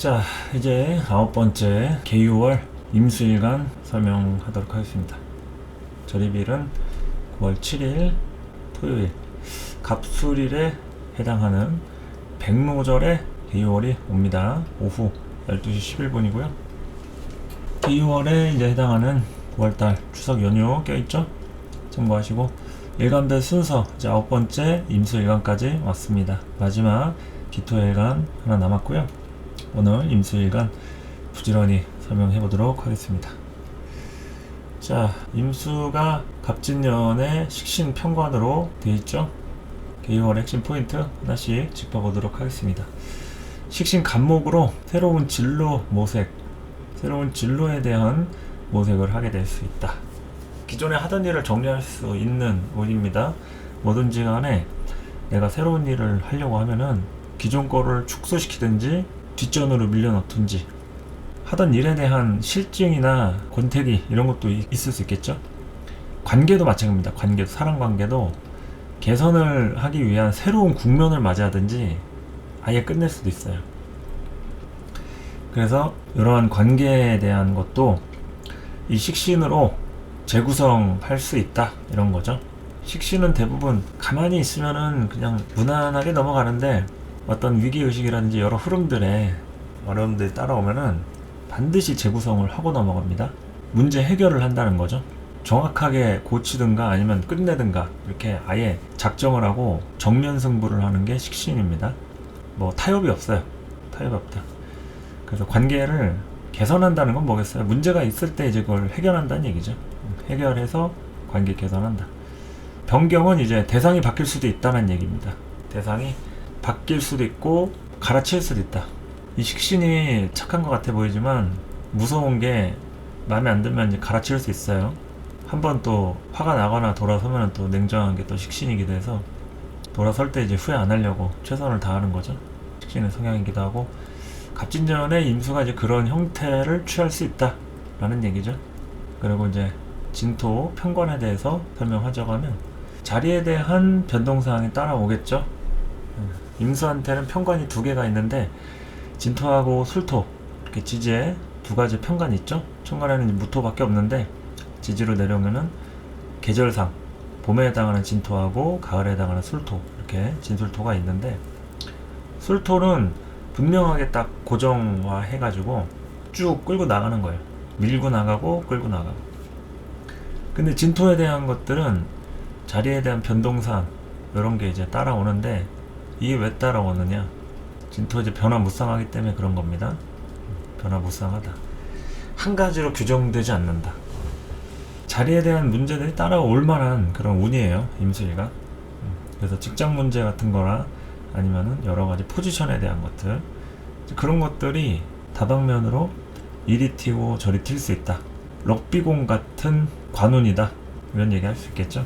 자, 이제 아홉 번째 개유월 임수일간 설명하도록 하겠습니다. 절입일은 9월 7일 토요일 갑술일에 해당하는 백로절에 개유월이 옵니다. 오후 12시 11분이고요. 개유월에 이제 해당하는 9월달 추석 연휴 껴있죠? 참고하시고 일간별 순서 이제 아홉 번째 임수일간까지 왔습니다. 마지막 기토일간 하나 남았고요. 오늘 임수일간 부지런히 설명해 보도록 하겠습니다. 자, 임수가 갑진년의 식신 평관으로 되어 있죠. 개유월 핵심 포인트 하나씩 짚어보도록 하겠습니다. 식신 간목으로 새로운 진로 모색, 새로운 진로에 대한 모색을 하게 될 수 있다. 기존에 하던 일을 정리할 수 있는 운입니다. 뭐든지 간에 내가 새로운 일을 하려고 하면은 기존 거를 축소시키든지 뒷전으로 밀려넣든지 하던 일에 대한 실증이나 권태기 이런 것도 이- 있을 수 있겠죠. 관계도 마찬가지입니다. 관계도 사람 관계도 개선을 하기 위한 새로운 국면을 맞이하든지 아예 끝낼 수도 있어요. 그래서 이러한 관계에 대한 것도 이 식신으로 재구성할 수 있다 이런 거죠. 식신은 대부분 가만히 있으면은 그냥 무난하게 넘어가는데 어떤 위기 의식이라든지 여러 흐름들에 어려움들이 따라오면은 반드시 재구성을 하고 넘어갑니다. 문제 해결을 한다는 거죠. 정확하게 고치든가 아니면 끝내든가 이렇게 아예 작정을 하고 정면 승부를 하는 게 식신입니다. 뭐 타협이 없어요. 타협이 없다. 그래서 관계를 개선한다는 건 뭐겠어요? 문제가 있을 때 이제 그걸 해결한다는 얘기죠. 해결해서 관계 개선한다. 변경은 이제 대상이 바뀔 수도 있다는 얘기입니다. 대상이 바뀔 수도 있고 갈아칠 수도 있다. 이 식신이 착한 것 같아 보이지만 무서운 게 마음에 안 들면 이제 갈아칠 수 있어요. 한번 또 화가 나거나 돌아서면 또 냉정한 게 또 식신이기도 해서 돌아설 때 이제 후회 안 하려고 최선을 다하는 거죠. 식신의 성향이기도 하고 갑진년의 임수가 이제 그런 형태를 취할 수 있다라는 얘기죠. 그리고 이제 진토 편관에 대해서 설명하자고 하면 자리에 대한 변동사항이 따라오겠죠. 음, 임수한테는 편관이 두 개가 있는데 진토하고 술토 이렇게 지지에 두 가지 편관이 있죠. 천간에는 무토밖에 없는데 지지로 내려오면은 계절상 봄에 해당하는 진토하고 가을에 해당하는 술토 이렇게 진술토가 있는데 술토는 분명하게 딱 고정화 해가지고 쭉 끌고 나가는 거예요. 밀고 나가고 끌고 나가고. 근데 진토에 대한 것들은 자리에 대한 변동사항 이런 게 이제 따라오는데 이게 왜 따라오느냐? 진토 이제 변화무쌍하기 때문에 그런 겁니다. 변화무쌍하다. 한 가지로 규정되지 않는다. 자리에 대한 문제들이 따라올 만한 그런 운이에요. 임수일가. 음, 그래서 직장 문제 같은 거나 아니면은 여러 가지 포지션에 대한 것들 그런 것들이 다방면으로 이리 튀고 저리 튈 수 있다. 럭비공 같은 관운이다. 이런 얘기 할 수 있겠죠.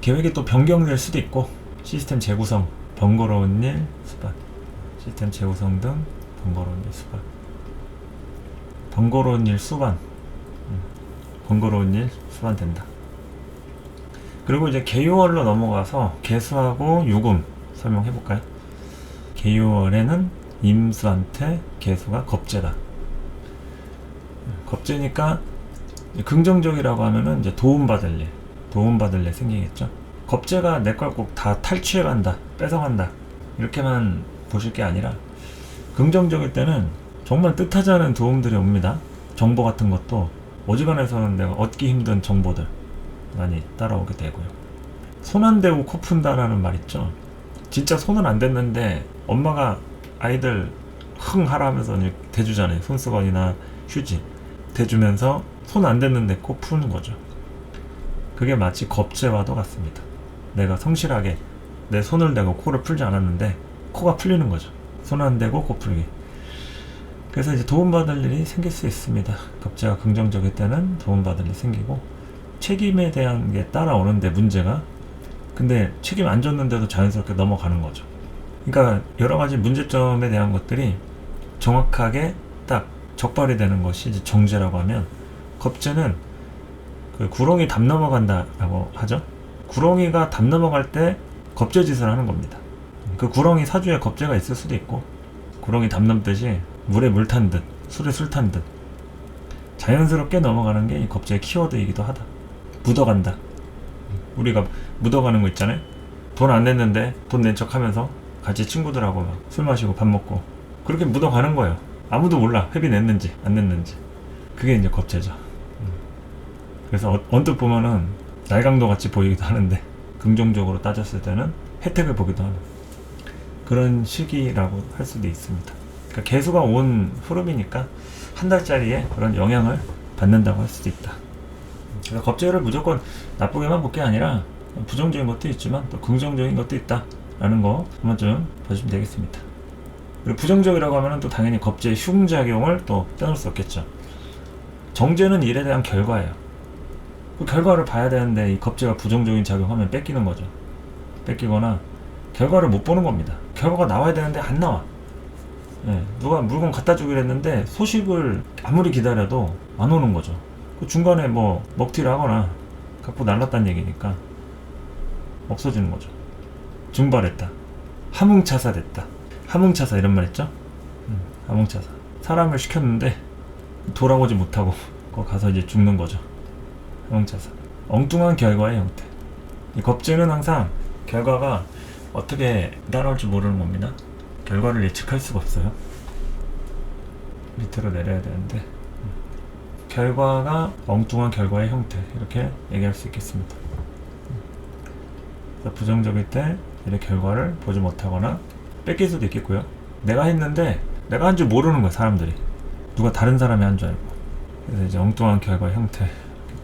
계획이 또 변경될 수도 있고 시스템 재구성, 번거로운 일, 수반, 시스템 재구성 등 번거로운 일, 수반, 번거로운 일, 수반, 음, 번거로운 일, 수반된다. 그리고 이제 개요월로 넘어가서 개수하고 유금 설명해 볼까요? 개요월에는 임수한테 개수가 겁재다. 겁재니까 이제 긍정적이라고 하면은 이제 도움받을 일, 도움받을 일 생기겠죠. 겁재가 내 걸 꼭 다 탈취해 간다, 뺏어간다 이렇게만 보실 게 아니라 긍정적일 때는 정말 뜻하지 않은 도움들이 옵니다. 정보 같은 것도 어지간해서는 내가 얻기 힘든 정보들 많이 따라오게 되고요. 손 안 대고 코 푼다라는 말 있죠. 진짜 손은 안 댔는데 엄마가 아이들 흥 하라 하면서 대주잖아요. 손수건이나 휴지 대주면서 손 안 댔는데 코 푸는 거죠. 그게 마치 겁재와도 같습니다. 내가 성실하게 내 손을 대고 코를 풀지 않았는데 코가 풀리는 거죠. 손 안 대고 코 풀기. 그래서 이제 도움받을 일이 생길 수 있습니다. 겁재가 긍정적일 때는 도움받을 일이 생기고 책임에 대한 게 따라오는데 문제가 근데 책임 안 졌는데도 자연스럽게 넘어가는 거죠. 그러니까 여러 가지 문제점에 대한 것들이 정확하게 딱 적발이 되는 것이 이제 정제라고 하면 겁재는 그 구렁이 담 넘어간다라고 하죠. 구렁이가 담 넘어갈 때 겁재짓을 하는 겁니다. 그 구렁이 사주에 겁재가 있을 수도 있고 구렁이 담 넘듯이 물에 물 탄 듯, 술에 술 탄 듯. 자연스럽게 넘어가는 게 이 겁제의 키워드이기도 하다. 묻어간다. 우리가 묻어가는 거 있잖아요. 돈 안 냈는데 돈 낸 척 하면서 같이 친구들하고 막술 마시고 밥 먹고 그렇게 묻어가는 거예요. 아무도 몰라. 회비 냈는지 안 냈는지. 그게 이제 겁제죠. 음. 그래서 어- 언뜻 보면은 날강도 같이 보이기도 하는데 긍정적으로 따졌을 때는 혜택을 보기도 하는 그런 시기라고 할 수도 있습니다. 그러니까 개수가 온 흐름이니까 한 달짜리에 그런 영향을 받는다고 할 수도 있다. 그래서 겁제를 무조건 나쁘게만 볼 게 아니라 부정적인 것도 있지만 또 긍정적인 것도 있다라는 거 한번 좀 봐주시면 되겠습니다. 그리고 부정적이라고 하면은 또 당연히 겁제의 흉작용을 또 빼놓을 수 없겠죠. 정제는 일에 대한 결과예요. 그 결과를 봐야 되는데 이 겁제가 부정적인 작용하면 뺏기는 거죠. 뺏기거나 결과를 못 보는 겁니다. 결과가 나와야 되는데 안 나와. 예, 누가 물건 갖다 주기로 했는데 소식을 아무리 기다려도 안 오는 거죠. 그 중간에 뭐 먹튀를 하거나 갖고 날랐다는 얘기니까 없어지는 거죠. 증발했다. 함흥차사 됐다. 함흥차사 이런 말 했죠? 음, 함흥차사. 사람을 시켰는데 돌아오지 못하고 거 가서 이제 죽는 거죠. 함흥차사. 엉뚱한 결과의 형태. 이 겁제는 항상 결과가 어떻게 따라올지 모르는 겁니다. 결과를 예측할 수가 없어요. 밑으로 내려야 되는데 음. 결과가 엉뚱한 결과의 형태 이렇게 얘기할 수 있겠습니다. 부정적일 때 이의 결과를 보지 못하거나 뺏길 수도 있겠고요. 내가 했는데 내가 한 줄 모르는 거야 사람들이 누가 다른 사람이 한 줄 알고 그래서 이제 엉뚱한 결과의 형태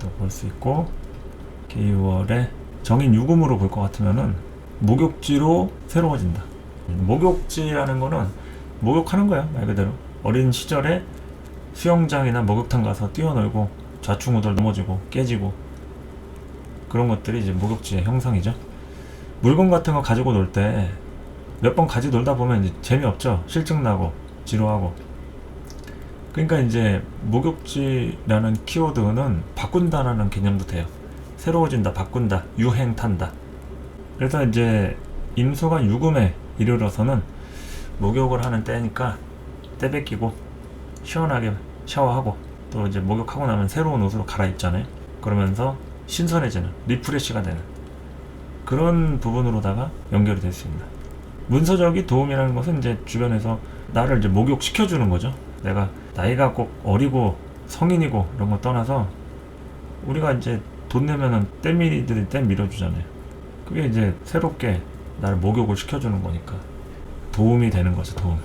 또 볼 수 있고 개유월에 정인 유금으로 볼 것 같으면은 목욕지로 새로워진다. 목욕지라는 거는 목욕하는 거야 말 그대로. 어린 시절에 수영장이나 목욕탕 가서 뛰어놀고 좌충우돌 넘어지고 깨지고 그런 것들이 이제 목욕지의 형상이죠. 물건 같은 거 가지고 놀 때 몇 번 가지고 놀다 보면 이제 재미없죠. 실증 나고 지루하고 그러니까 이제 목욕지라는 키워드는 바꾼다라는 개념도 돼요 새로워진다 바꾼다 유행 탄다 그래서 이제 임수가 유금에 이르러서는 목욕을 하는 때니까 때 뺏기고 시원하게 샤워하고 또 이제 목욕하고 나면 새로운 옷으로 갈아입잖아요. 그러면서 신선해지는 리프레시가 되는 그런 부분으로다가 연결이 될 수 있습니다. 문서적인 도움이라는 것은 이제 주변에서 나를 이제 목욕 시켜주는 거죠. 내가 나이가 꼭 어리고 성인이고 이런 거 떠나서 우리가 이제 돈 내면은 떼미리들이 떼 밀어주잖아요. 그게 이제 새롭게 나를 목욕을 시켜주는 거니까 도움이 되는 거죠 도움.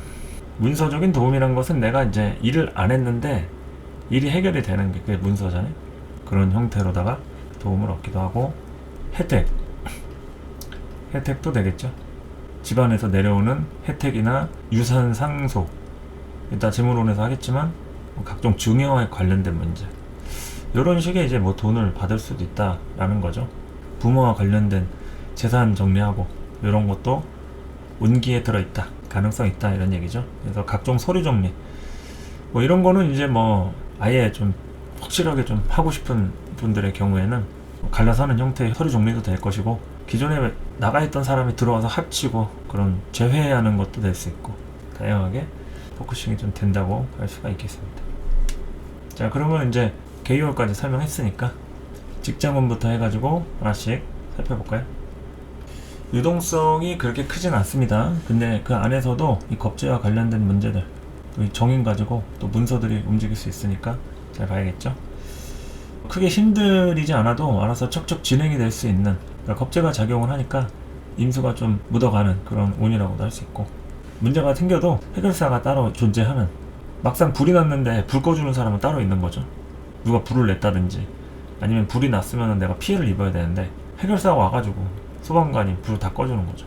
문서적인 도움이란 것은 내가 이제 일을 안 했는데 일이 해결이 되는 게 그게 문서잖아요. 그런 형태로다가 도움을 얻기도 하고 혜택. 혜택도 되겠죠. 집안에서 내려오는 혜택이나 유산 상속 이따 재물론에서 하겠지만 뭐 각종 증여에 관련된 문제. 이런 식의 이제 뭐 돈을 받을 수도 있다라는 거죠. 부모와 관련된 재산 정리하고 이런 것도 운기에 들어있다. 가능성 있다. 이런 얘기죠. 그래서 각종 서류 정리. 뭐 이런 거는 이제 뭐 아예 좀 확실하게 좀 하고 싶은 분들의 경우에는 갈라서 하는 형태의 서류 정리도 될 것이고 기존에 나가 있던 사람이 들어와서 합치고 그런 재회하는 것도 될 수 있고 다양하게 포커싱이 좀 된다고 할 수가 있겠습니다 자 그러면 이제 개요일까지 설명했으니까 직장운부터 해가지고 하나씩 살펴볼까요? 유동성이 그렇게 크진 않습니다. 근데 그 안에서도 이 겁제와 관련된 문제들, 또이 정인 가지고 또 문서들이 움직일 수 있으니까 잘 봐야겠죠. 크게 힘들이지 않아도 알아서 척척 진행이 될 수 있는 그러니까 겁제가 작용을 하니까 임수가 좀 묻어가는 그런 운이라고도 할 수 있고 문제가 생겨도 해결사가 따로 존재하는 막상 불이 났는데 불 꺼주는 사람은 따로 있는 거죠. 누가 불을 냈다든지 아니면 불이 났으면 내가 피해를 입어야 되는데 해결사가 와가지고 소방관이 불을 다 꺼주는 거죠.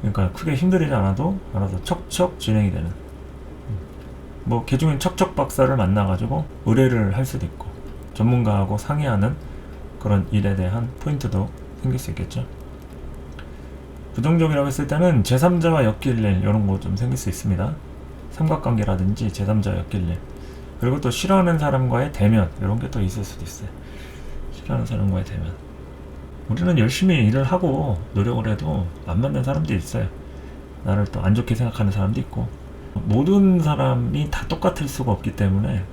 그러니까 크게 힘들이지 않아도 알아서 척척 진행이 되는. 뭐 개중엔 척척 박사를 만나가지고 의뢰를 할 수도 있고 전문가하고 상의하는 그런 일에 대한 포인트도 생길 수 있겠죠. 부정적이라고 했을 때는 제3자와 엮일 일 이런 거 좀 생길 수 있습니다. 삼각관계라든지 제3자와 엮일 일 그리고 또 싫어하는 사람과의 대면 이런 게 또 있을 수도 있어요. 싫어하는 사람과의 대면 우리는 열심히 일을 하고 노력을 해도 안 맞는 사람도 있어요. 나를 또 안 좋게 생각하는 사람도 있고 모든 사람이 다 똑같을 수가 없기 때문에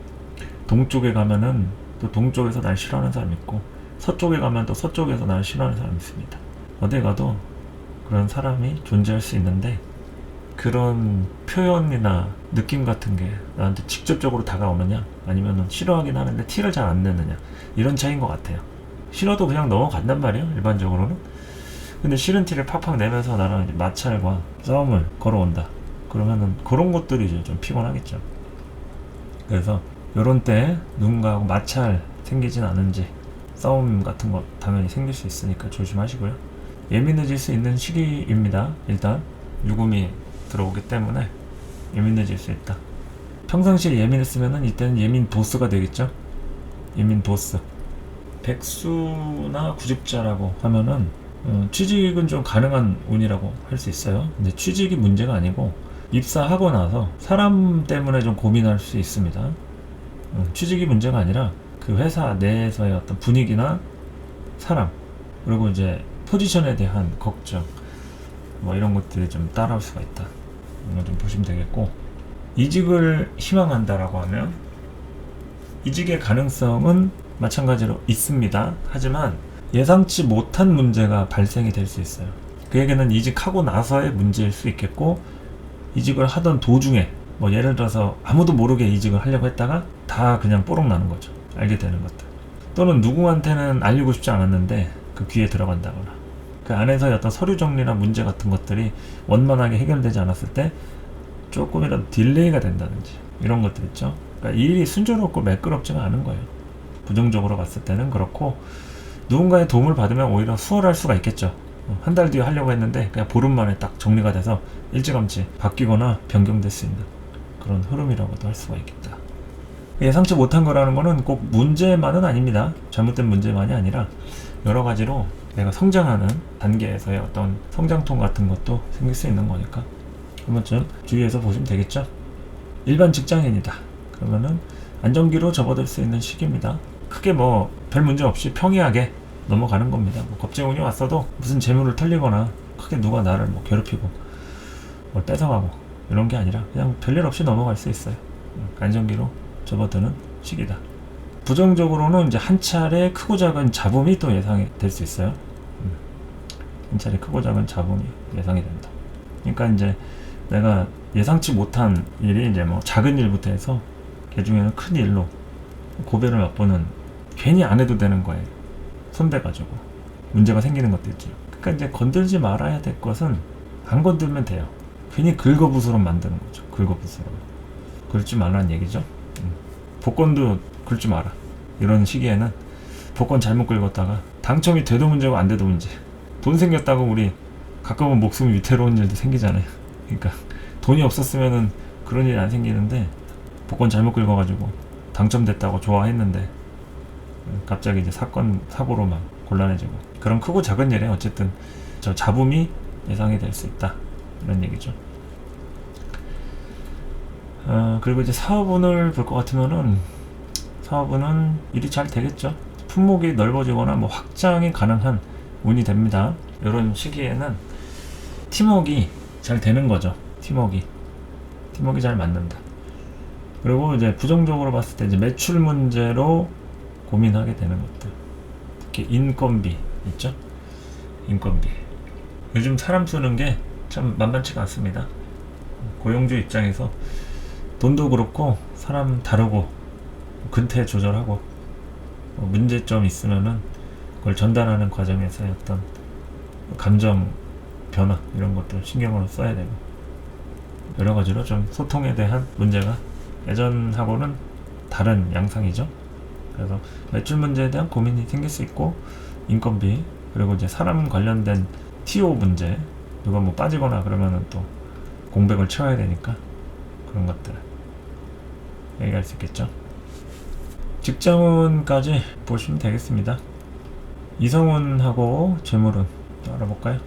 동쪽에 가면은 또 동쪽에서 날 싫어하는 사람이 있고 서쪽에 가면 또 서쪽에서 날 싫어하는 사람이 있습니다. 어디 가도 그런 사람이 존재할 수 있는데 그런 표현이나 느낌 같은 게 나한테 직접적으로 다가오느냐 아니면 싫어하긴 하는데 티를 잘 안 내느냐 이런 차이인 것 같아요. 싫어도 그냥 넘어간단 말이에요 일반적으로는. 근데 싫은 티를 팍팍 내면서 나랑 마찰과 싸움을 걸어온다. 그러면은 그런 것들이 이제 좀 피곤하겠죠. 그래서 요런 때 누군가하고 마찰 생기진 않은지 싸움 같은 거 당연히 생길 수 있으니까 조심하시고요 예민해질 수 있는 시기입니다 일단 유금이 들어오기 때문에 예민해질 수 있다 평상시에 예민했으면은 이때는 예민 보스가 되겠죠 예민 보스 백수나 구직자라고 하면은 어, 취직은 좀 가능한 운이라고 할 수 있어요. 근데 취직이 문제가 아니고 입사하고 나서 사람 때문에 좀 고민할 수 있습니다. 어, 취직이 문제가 아니라 그 회사 내에서의 어떤 분위기나 사람 그리고 이제 포지션에 대한 걱정 뭐 이런 것들이 좀 따라올 수가 있다. 이런 좀 보시면 되겠고 이직을 희망한다라고 하면 이직의 가능성은 마찬가지로 있습니다. 하지만 예상치 못한 문제가 발생이 될 수 있어요. 그에게는 이직하고 나서의 문제일 수 있겠고 이직을 하던 도중에 뭐 예를 들어서 아무도 모르게 이직을 하려고 했다가 다 그냥 뽀록 나는 거죠. 알게 되는 것들. 또는 누구한테는 알리고 싶지 않았는데 그 귀에 들어간다거나 그 안에서의 어떤 서류 정리나 문제 같은 것들이 원만하게 해결되지 않았을 때 조금이라도 딜레이가 된다든지 이런 것들 있죠. 그러니까 일이 순조롭고 매끄럽지가 않은 거예요. 부정적으로 봤을 때는 그렇고 누군가의 도움을 받으면 오히려 수월할 수가 있겠죠. 한 달 뒤에 하려고 했는데 그냥 보름 만에 딱 정리가 돼서 일찌감치 바뀌거나 변경될 수 있는 그런 흐름이라고도 할 수가 있겠다. 예상치 못한 거라는 거는 꼭 문제만은 아닙니다. 잘못된 문제만이 아니라 여러 가지로 내가 성장하는 단계에서의 어떤 성장통 같은 것도 생길 수 있는 거니까 한 번쯤 주의해서 보시면 되겠죠. 일반 직장인이다. 그러면은 안정기로 접어들 수 있는 시기입니다. 크게 뭐 별 문제 없이 평이하게 넘어가는 겁니다. 뭐 겁재운이 왔어도 무슨 재물을 털리거나 크게 누가 나를 뭐 괴롭히고 뭘 뺏어가고 이런 게 아니라 그냥 별일 없이 넘어갈 수 있어요. 음, 안정기로 접어드는 시기다. 부정적으로는 이제 한 차례 크고 작은 잡음이 또 예상이 될 수 있어요. 음, 한 차례 크고 작은 잡음이 예상이 된다. 그러니까 이제 내가 예상치 못한 일이 이제 뭐 작은 일부터 해서 그 중에는 큰 일로 고배를 맛보는 괜히 안 해도 되는 거예요. 손대가지고 문제가 생기는 것도 있죠. 그러니까 이제 건들지 말아야 될 것은 안 건들면 돼요. 괜히 긁어부스럼 만드는 거죠. 긁어부스럼. 긁지 말라는 얘기죠. 음. 복권도 긁지 마라. 이런 시기에는 복권 잘못 긁었다가 당첨이 돼도 문제고 안 돼도 문제. 돈 생겼다고 우리 가끔은 목숨이 위태로운 일도 생기잖아요. 그러니까 돈이 없었으면은 그런 일이 안 생기는데 복권 잘못 긁어가지고 당첨됐다고 좋아했는데 갑자기 이제 사건 사고로 막 곤란해지고 그런 크고 작은 일에 어쨌든 저 잡음이 예상이 될 수 있다 이런 얘기죠. 어, 그리고 이제 사업운을 볼 것 같으면은 사업운은 일이 잘 되겠죠. 품목이 넓어지거나 뭐 확장이 가능한 운이 됩니다. 이런 시기에는 팀워크가 잘 되는 거죠. 팀워크가 팀워크가 잘 맞는다. 그리고 이제 부정적으로 봤을 때 이제 매출 문제로 고민하게 되는 것들. 특히 인건비 있죠? 인건비. 요즘 사람 쓰는 게 참 만만치가 않습니다. 고용주 입장에서 돈도 그렇고 사람 다르고 근태 조절하고 뭐 문제점 있으면은 그걸 전달하는 과정에서의 어떤 감정 변화 이런 것들 신경을 써야 되고 여러 가지로 좀 소통에 대한 문제가 예전하고는 다른 양상이죠. 그래서 매출 문제에 대한 고민이 생길 수 있고 인건비 그리고 이제 사람 관련된 TO 문제 누가 뭐 빠지거나 그러면은 또 공백을 채워야 되니까 그런 것들 얘기할 수 있겠죠. 직장운까지 보시면 되겠습니다. 이성운하고 재물운 알아볼까요?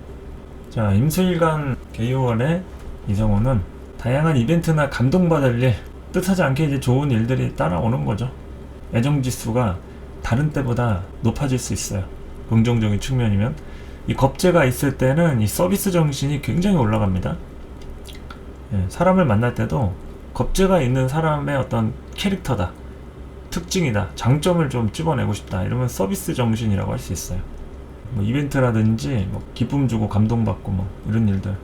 자, 임수일간 개요월의 이성운은 다양한 이벤트나 감동받을 일, 뜻하지 않게 이제 좋은 일들이 따라오는 거죠. 애정 지수가 다른 때보다 높아질 수 있어요. 긍정적인 측면이면 이 겁재가 있을 때는 이 서비스 정신이 굉장히 올라갑니다. 예, 사람을 만날 때도 겁재가 있는 사람의 어떤 캐릭터다, 특징이다, 장점을 좀 집어내고 싶다 이러면 서비스 정신이라고 할 수 있어요. 뭐 이벤트라든지 뭐 기쁨 주고 감동받고 뭐 이런 일들.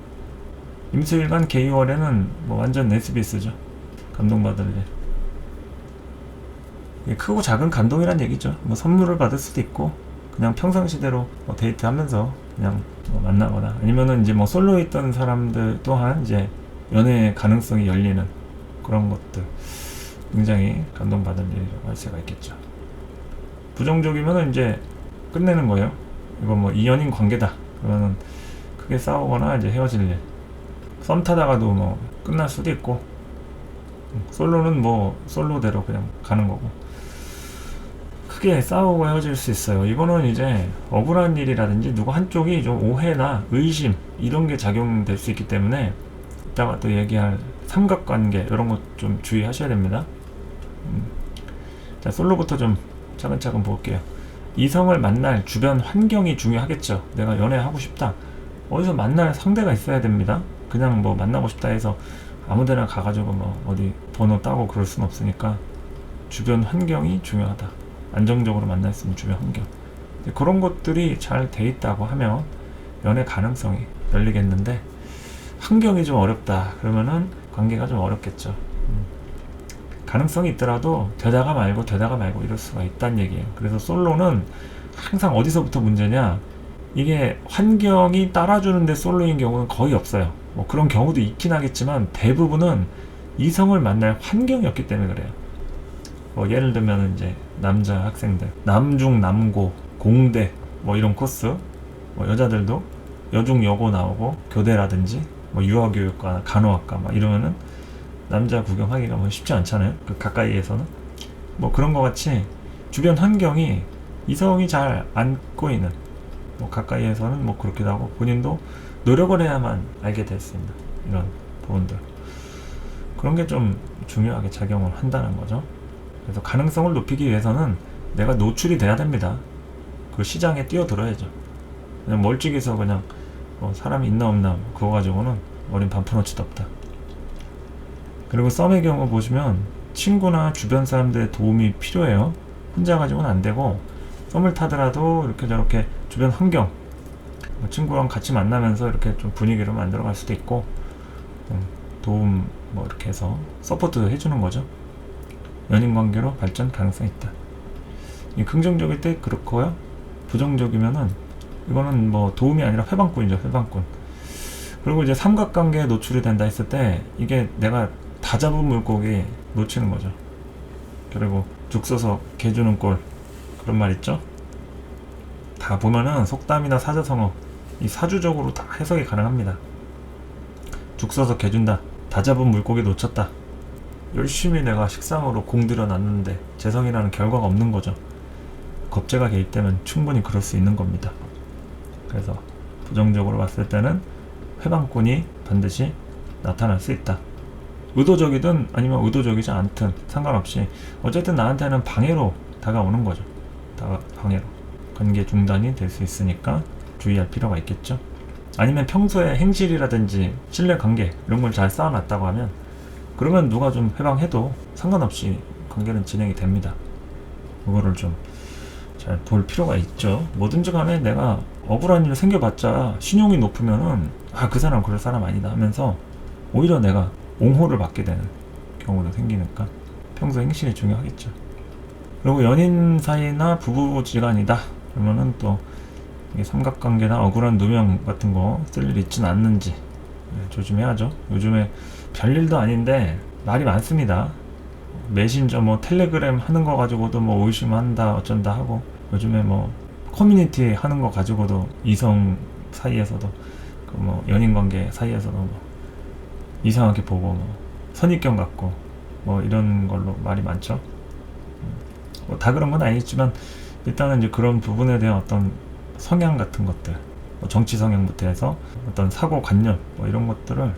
임수일간 개요월에는 뭐 완전 SBS죠. 감동받을 일. 크고 작은 감동이란 얘기죠. 뭐 선물을 받을 수도 있고 그냥 평상시대로 뭐 데이트하면서 그냥 뭐 만나거나 아니면은 이제 뭐 솔로 있던 사람들 또한 이제 연애 가능성이 열리는 그런 것들 굉장히 감동받을 일이라고 할 수가 있겠죠. 부정적이면은 이제 끝내는 거예요. 이거 뭐 이연인 관계다. 그러면은 크게 싸우거나 이제 헤어질 일. 썸 타다가도 뭐 끝날 수도 있고 솔로는 뭐 솔로대로 그냥 가는 거고 크게 싸우고 헤어질 수 있어요. 이거는 이제 억울한 일이라든지 누구 한쪽이 좀 오해나 의심 이런 게 작용될 수 있기 때문에 이따가 또 얘기할 삼각관계 이런 것 좀 주의하셔야 됩니다. 음. 자 솔로부터 좀 차근차근 볼게요. 이성을 만날 주변 환경이 중요하겠죠. 내가 연애하고 싶다. 어디서 만날 상대가 있어야 됩니다. 그냥 뭐 만나고 싶다 해서 아무데나 가가지고 뭐 어디 번호 따고 그럴 순 없으니까 주변 환경이 중요하다. 안정적으로 만날 수 있는 주변 환경. 그런 것들이 잘 돼 있다고 하면 연애 가능성이 열리겠는데 환경이 좀 어렵다. 그러면은 관계가 좀 어렵겠죠. 음. 가능성이 있더라도 되다가 말고 되다가 말고 이럴 수가 있다는 얘기예요. 그래서 솔로는 항상 어디서부터 문제냐? 이게 환경이 따라주는데 솔로인 경우는 거의 없어요. 뭐 그런 경우도 있긴 하겠지만 대부분은 이성을 만날 환경이 없기 때문에 그래요. 뭐 예를 들면 이제 남자 학생들 남중 남고 공대 뭐 이런 코스 뭐 여자들도 여중 여고 나오고 교대라든지 뭐 유아교육과 간호학과 막 이러면은 남자 구경하기가 뭐 쉽지 않잖아요. 그 가까이에서는 뭐 그런 것 같이 주변 환경이 이성이 잘 안고 있는 뭐 가까이에서는 뭐 그렇기도 하고 본인도 노력을 해야만 알게 있는 이런 부분들 그런 게 좀 중요하게 작용을 한다는 거죠. 그래서 가능성을 높이기 위해서는 내가 노출이 돼야 됩니다. 그 시장에 뛰어들어야죠. 그냥 멀찍이서 그냥 뭐 사람이 있나 없나 그거 가지고는 어린 반푼어치도 없다. 그리고 썸의 경우 보시면 친구나 주변 사람들의 도움이 필요해요. 혼자 가지고는 안 되고 썸을 타더라도 이렇게 저렇게 주변 환경 뭐 친구랑 같이 만나면서 이렇게 좀 분위기를 만들어 갈 수도 있고 음, 도움 뭐 이렇게 해서 서포트 해주는 거죠. 연인 관계로 발전 가능성이 있다. 이 긍정적일 때 그렇고요. 부정적이면은 이거는 뭐 도움이 아니라 회방꾼이죠. 회방꾼. 그리고 이제 삼각관계에 노출이 된다 했을 때 이게 내가 다 잡은 물고기 놓치는 거죠. 그리고 죽 서서 개 주는 꼴 그런 말 있죠? 다 보면은 속담이나 사자성어 이 사주적으로 다 해석이 가능합니다. 죽 서서 개 준다. 다 잡은 물고기 놓쳤다. 열심히 내가 식상으로 공들여 놨는데 재성이라는 결과가 없는 거죠. 겁재가 개입되면 충분히 그럴 수 있는 겁니다. 그래서 부정적으로 봤을 때는 회방꾼이 반드시 나타날 수 있다. 의도적이든 아니면 의도적이지 않든 상관없이 어쨌든 나한테는 방해로 다가오는 거죠. 다가 방해로 관계 중단이 될 수 있으니까 주의할 필요가 있겠죠. 아니면 평소에 행실이라든지 신뢰 관계 이런 걸 잘 쌓아놨다고 하면 그러면 누가 좀 해방해도 상관없이 관계는 진행이 됩니다. 그거를 좀 잘 볼 필요가 있죠. 뭐든지 간에 내가 억울한 일 생겨봤자 신용이 높으면은 아 그 사람 그럴 사람 아니다 하면서 오히려 내가 옹호를 받게 되는 경우도 생기니까 평소 행실이 중요하겠죠. 그리고 연인 사이나 부부지간이다 그러면은 또 삼각관계나 억울한 누명 같은 거 쓸 일 있진 않는지 네, 조심해야죠. 요즘에 별일도 아닌데 말이 많습니다. 메신저 뭐 텔레그램 하는 거 가지고도 뭐 의심한다 어쩐다 하고 요즘에 뭐 커뮤니티 하는 거 가지고도 이성 사이에서도 그 뭐 연인 관계 사이에서도 뭐 이상하게 보고 뭐 선입견 갖고 뭐 이런 걸로 말이 많죠. 뭐 다 그런 건 아니지만 일단은 이제 그런 부분에 대한 어떤 성향 같은 것들, 뭐 정치 성향부터 해서 어떤 사고 관념 뭐 이런 것들을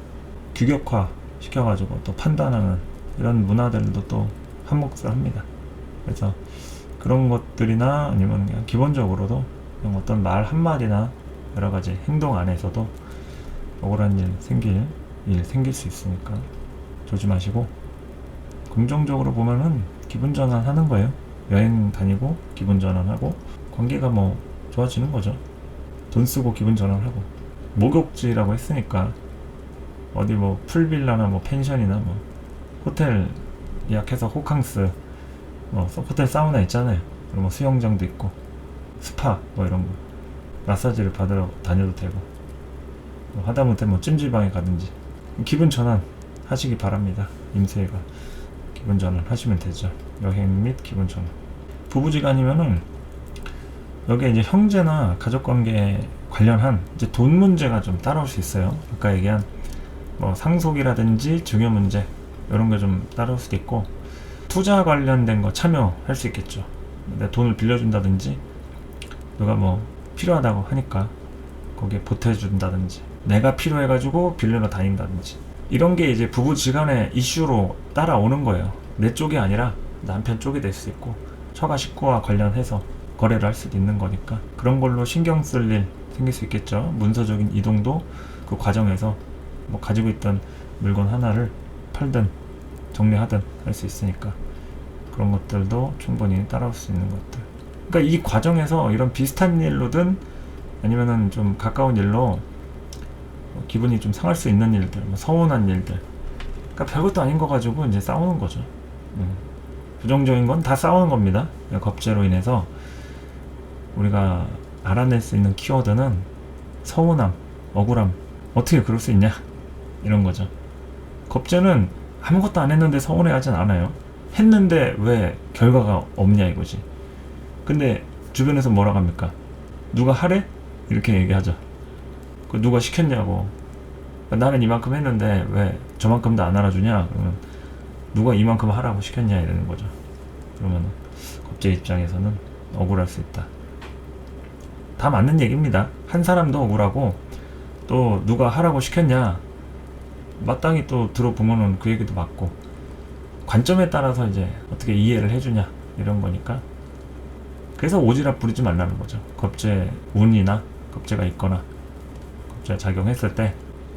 규격화 시켜가지고 또 판단하는 이런 문화들도 또 한몫을 합니다. 그래서 그런 것들이나 아니면 그냥 기본적으로도 그냥 어떤 말 한마디나 여러 가지 행동 안에서도 억울한 일 생길 일 생길 수 있으니까 조심하시고 긍정적으로 보면은 기분 전환하는 거예요. 여행 다니고 기분 전환하고 관계가 뭐 좋아지는 거죠. 돈 쓰고 기분 전환하고 목욕지라고 했으니까 어디 뭐 풀빌라나 뭐 펜션이나 뭐 호텔 예약해서 호캉스 뭐 호텔 사우나 있잖아요. 그리고 뭐 수영장도 있고 스파 뭐 이런 거 마사지를 받으러 다녀도 되고 뭐 하다못해 뭐 찜질방에 가든지 기분 전환 하시기 바랍니다. 임세가 기분 전환 하시면 되죠. 여행 및 기분 전환. 부부지간이면은 여기에 이제 형제나 가족 관계 관련한 이제 돈 문제가 좀 따라올 수 있어요. 아까 얘기한 뭐 상속이라든지 증여 문제 이런 게 좀 따라올 수도 있고 투자 관련된 거 참여할 수 있겠죠. 내 돈을 빌려준다든지 누가 뭐 필요하다고 하니까 거기에 보태준다든지 내가 필요해가지고 빌려러 다닌다든지 이런 게 이제 부부지간의 이슈로 따라오는 거예요. 내 쪽이 아니라 남편 쪽이 될 수 있고 처가 식구와 관련해서 거래를 할 수도 있는 거니까 그런 걸로 신경 쓸 일 생길 수 있겠죠. 문서적인 이동도 그 과정에서 뭐 가지고 있던 물건 하나를 팔든 정리하든 할 수 있으니까 그런 것들도 충분히 따라올 수 있는 것들. 그러니까 이 과정에서 이런 비슷한 일로든 아니면은 좀 가까운 일로 기분이 좀 상할 수 있는 일들, 뭐 서운한 일들. 그러니까 별것도 아닌 거 가지고 이제 싸우는 거죠. 음. 부정적인 건 다 싸우는 겁니다. 겁재로 인해서 우리가 알아낼 수 있는 키워드는 서운함, 억울함, 어떻게 그럴 수 있냐 이런 거죠. 겁재는 아무것도 안 했는데 서운해하진 않아요. 했는데 왜 결과가 없냐 이거지. 근데 주변에서 뭐라고 합니까? 누가 하래? 이렇게 얘기하죠. 그 누가 시켰냐고. 나는 이만큼 했는데 왜 저만큼도 안 알아주냐? 그러면 누가 이만큼 하라고 시켰냐 이러는 거죠. 그러면 겁제 입장에서는 억울할 수 있다. 다 맞는 얘기입니다. 한 사람도 억울하고 또 누가 하라고 시켰냐 마땅히 또 들어보면은 그 얘기도 맞고 관점에 따라서 이제 어떻게 이해를 해주냐 이런 거니까 그래서 오지랖 부리지 말라는 거죠. 겁제 운이나 겁제가 있거나 작용했을 때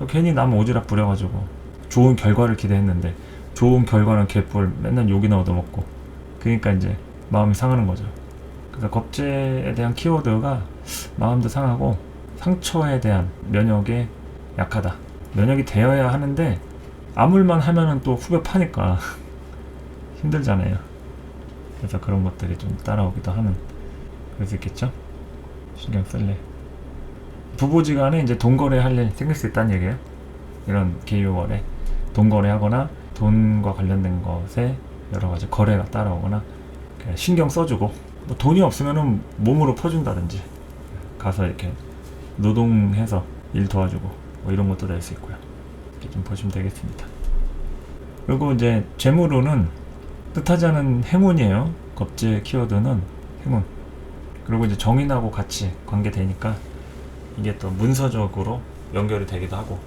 괜히 남 오지랖 부려가지고 좋은 결과를 기대했는데 좋은 결과는 개뿔 맨날 욕이나 얻어먹고 그러니까 이제 마음이 상하는 거죠. 그래서 겁제에 대한 키워드가 마음도 상하고 상처에 대한 면역에 약하다. 면역이 되어야 하는데 아물만 하면은 또 후벼 파니까 힘들잖아요. 그래서 그런 것들이 좀 따라오기도 하는 그럴 수 있겠죠? 신경 쓸래. 부부지간에 이제 돈거래 할일 생길 수 있다는 얘기예요. 이런 개요거래, 돈거래하거나 돈과 관련된 것에 여러 가지 거래가 따라오거나 신경 써주고 뭐 돈이 없으면은 몸으로 퍼준다든지 가서 이렇게 노동해서 일 도와주고 뭐 이런 것도 될 수 있고요. 이렇게 좀 보시면 되겠습니다. 그리고 이제 재물로는 뜻하지 않은 행운이에요. 겁제 키워드는 행운. 그리고 이제 정인하고 같이 관계되니까 이게 또 문서적으로 연결이 되기도 하고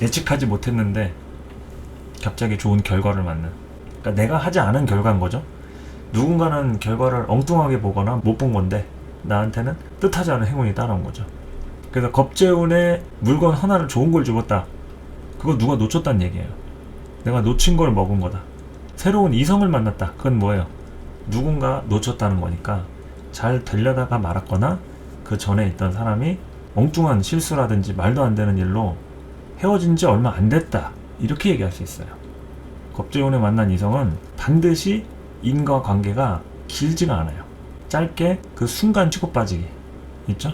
예측하지 못했는데 갑자기 좋은 결과를 맞는. 그러니까 내가 하지 않은 결과인 거죠. 누군가는 결과를 엉뚱하게 보거나 못 본 건데 나한테는 뜻하지 않은 행운이 따라온 거죠. 그래서 겁재운에 물건 하나를 좋은 걸 집었다. 그거 누가 놓쳤다는 얘기예요. 내가 놓친 걸 먹은 거다. 새로운 이성을 만났다. 그건 뭐예요? 누군가 놓쳤다는 거니까 잘 되려다가 말았거나 그 전에 있던 사람이 엉뚱한 실수라든지 말도 안 되는 일로 헤어진 지 얼마 안 됐다. 이렇게 얘기할 수 있어요. 겁재운에 만난 이성은 반드시 인과 관계가 길지가 않아요. 짧게 그 순간 치고 빠지기. 있죠?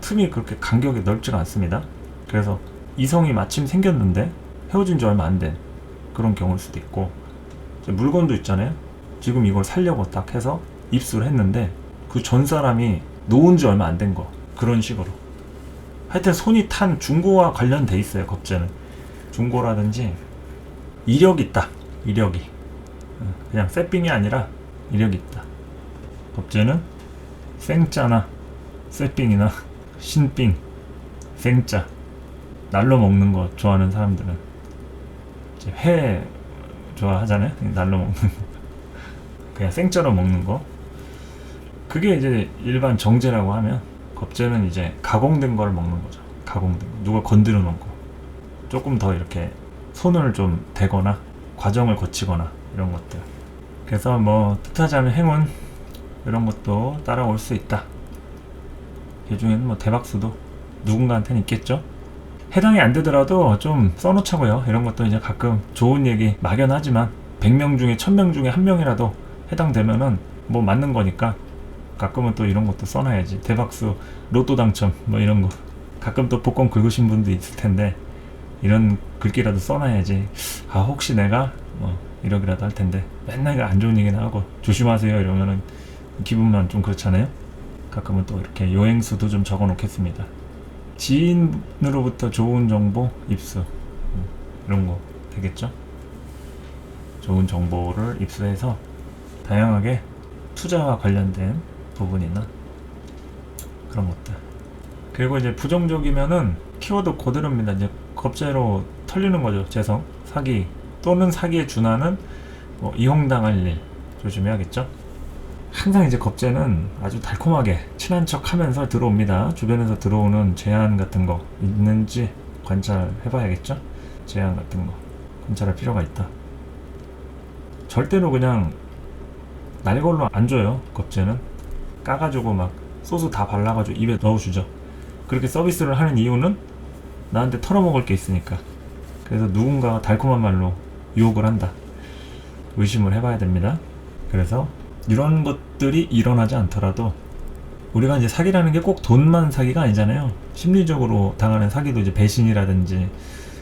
틈이 그렇게 간격이 넓지가 않습니다. 그래서 이성이 마침 생겼는데 헤어진 지 얼마 안 된 그런 경우일 수도 있고 물건도 있잖아요. 지금 이걸 살려고 딱 해서 입수를 했는데 그 전 사람이 놓은 지 얼마 안 된 거. 그런 식으로. 하여튼 손이 탄 중고와 관련돼 있어요. 겁재는 중고라든지 이력 있다. 이력이 어, 그냥 세빙이 아니라 이력이 있다. 겁재는 생짜나 세빙이나 신빙, 생짜 날로 먹는 거 좋아하는 사람들은 이제 회 좋아하잖아요. 날로 먹는 그냥 생짜로 먹는 거 그게 이제 일반 정제라고 하면 겁재는 이제 가공된 걸 먹는 거죠. 가공된 거. 누가 건드려 놓은 거. 조금 더 이렇게 손을 좀 대거나 과정을 거치거나 이런 것들. 그래서 뭐 뜻하자면 행운 이런 것도 따라올 수 있다. 이 중에는 뭐 대박수도 누군가한테는 있겠죠. 해당이 안 되더라도 좀 써놓자고요. 이런 것도 이제 가끔 좋은 얘기 막연하지만 100명 중에 1000명 중에 한 명이라도 해당되면은 뭐 맞는 거니까 가끔은 또 이런 것도 써놔야지. 대박수, 로또 당첨 뭐 이런 거. 가끔 또 복권 긁으신 분도 있을 텐데 이런 글귀라도 써놔야지. 아 혹시 내가 뭐 이러기라도 할 텐데 맨날 안 좋은 얘기나 하고 조심하세요 이러면은 기분만 좀 그렇잖아요. 가끔은 또 이렇게 요행수도 좀 적어 놓겠습니다. 지인으로부터 좋은 정보 입수 음, 이런 거 되겠죠? 좋은 정보를 입수해서 다양하게 투자와 관련된 부분이나 그런 것들. 그리고 이제 부정적이면은 키워드 그대로입니다. 이제 겁재로 털리는 거죠. 재성, 사기 또는 사기에 준하는 뭐 이용당할 일 조심해야겠죠. 항상 이제 겁재는 아주 달콤하게 친한 척 하면서 들어옵니다. 주변에서 들어오는 제한 같은 거 있는지 관찰해 봐야겠죠? 제한 같은 거 관찰할 필요가 있다. 절대로 그냥 날 걸로 안 줘요. 겁재는 까가지고 막 소스 다 발라가지고 입에 넣어주죠. 그렇게 서비스를 하는 이유는 나한테 털어먹을 게 있으니까. 그래서 누군가가 달콤한 말로 유혹을 한다. 의심을 해봐야 됩니다. 그래서 이런 것들이 일어나지 않더라도 우리가 이제 사기라는 게 꼭 돈만 사기가 아니잖아요. 심리적으로 당하는 사기도 이제 배신이라든지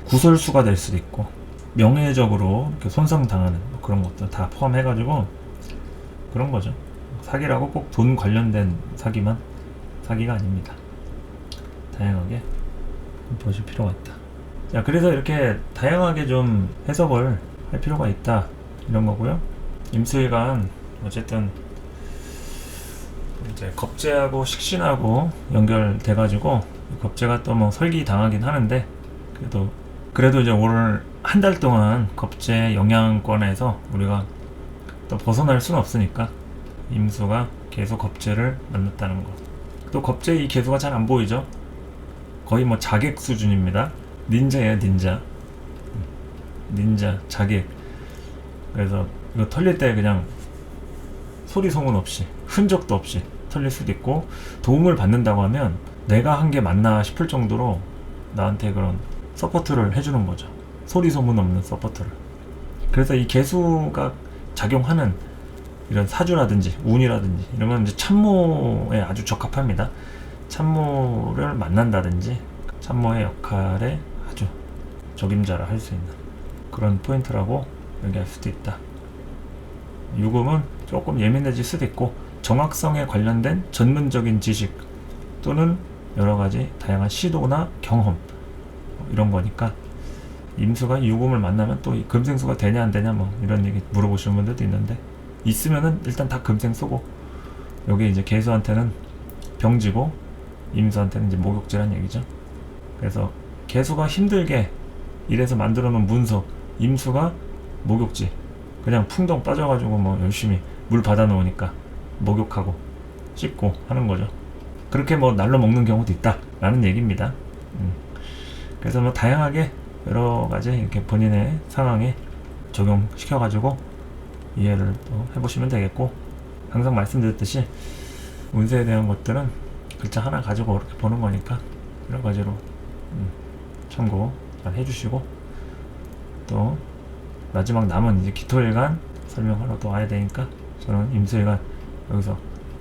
구설수가 될 수도 있고 명예적으로 이렇게 손상 당하는 뭐 그런 것들 다 포함해가지고 그런 거죠. 사기라고 꼭 돈 관련된 사기만 사기가 아닙니다. 다양하게 보실 필요가 있다. 자, 그래서 이렇게 다양하게 좀 해석을 할 필요가 있다. 이런 거고요. 임수일간 어쨌든 이제 겁재하고 식신하고 연결돼 가지고 겁재가 또 뭐 설기 당하긴 하는데 그래도 그래도 이제 오늘 한 달 동안 겁재 영향권에서 우리가 또 벗어날 수는 없으니까 임수가 계속 겁재를 만났다는 거. 또 겁재 이 개수가 잘 안 보이죠? 거의 뭐 자객 수준입니다. 닌자예요, 닌자. 닌자, 자객. 그래서 이거 털릴 때 그냥 소리 소문 없이 흔적도 없이 털릴 수도 있고 도움을 받는다고 하면 내가 한 게 맞나 싶을 정도로 나한테 그런 서포트를 해주는 거죠. 소리 소문 없는 서포트를. 그래서 이 개수가 작용하는 이런 사주라든지 운이라든지 이런 건 이제 참모에 아주 적합합니다. 참모를 만난다든지 참모의 역할에 아주 적임자라 할 수 있는 그런 포인트라고 얘기할 수도 있다. 유금은 조금 예민해질 수도 있고 정확성에 관련된 전문적인 지식 또는 여러 가지 다양한 시도나 경험 뭐 이런 거니까 임수가 유금을 만나면 또 금생수가 되냐 안 되냐 뭐 이런 얘기 물어보시는 분들도 있는데 있으면은 일단 다 금생 쏘고 여기 이제 개수한테는 병지고 임수한테는 이제 목욕지란 얘기죠. 그래서 개수가 힘들게 이래서 만들어 놓은 문서 임수가 목욕지 그냥 풍덩 빠져가지고 뭐 열심히 물 받아 놓으니까 목욕하고 씻고 하는 거죠. 그렇게 뭐 날로 먹는 경우도 있다라는 얘기입니다. 음. 그래서 뭐 다양하게 여러 가지 이렇게 본인의 상황에 적용시켜가지고 이해를 또 해보시면 되겠고 항상 말씀드렸듯이 운세에 대한 것들은 글자 하나 가지고 이렇게 보는 거니까 여러 가지로 음, 참고 잘 해주시고 또 마지막 남은 이제 기토일간 설명하러 또 와야 되니까 저는 임수일간 여기서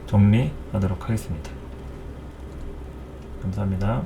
정리하도록 하겠습니다. 감사합니다.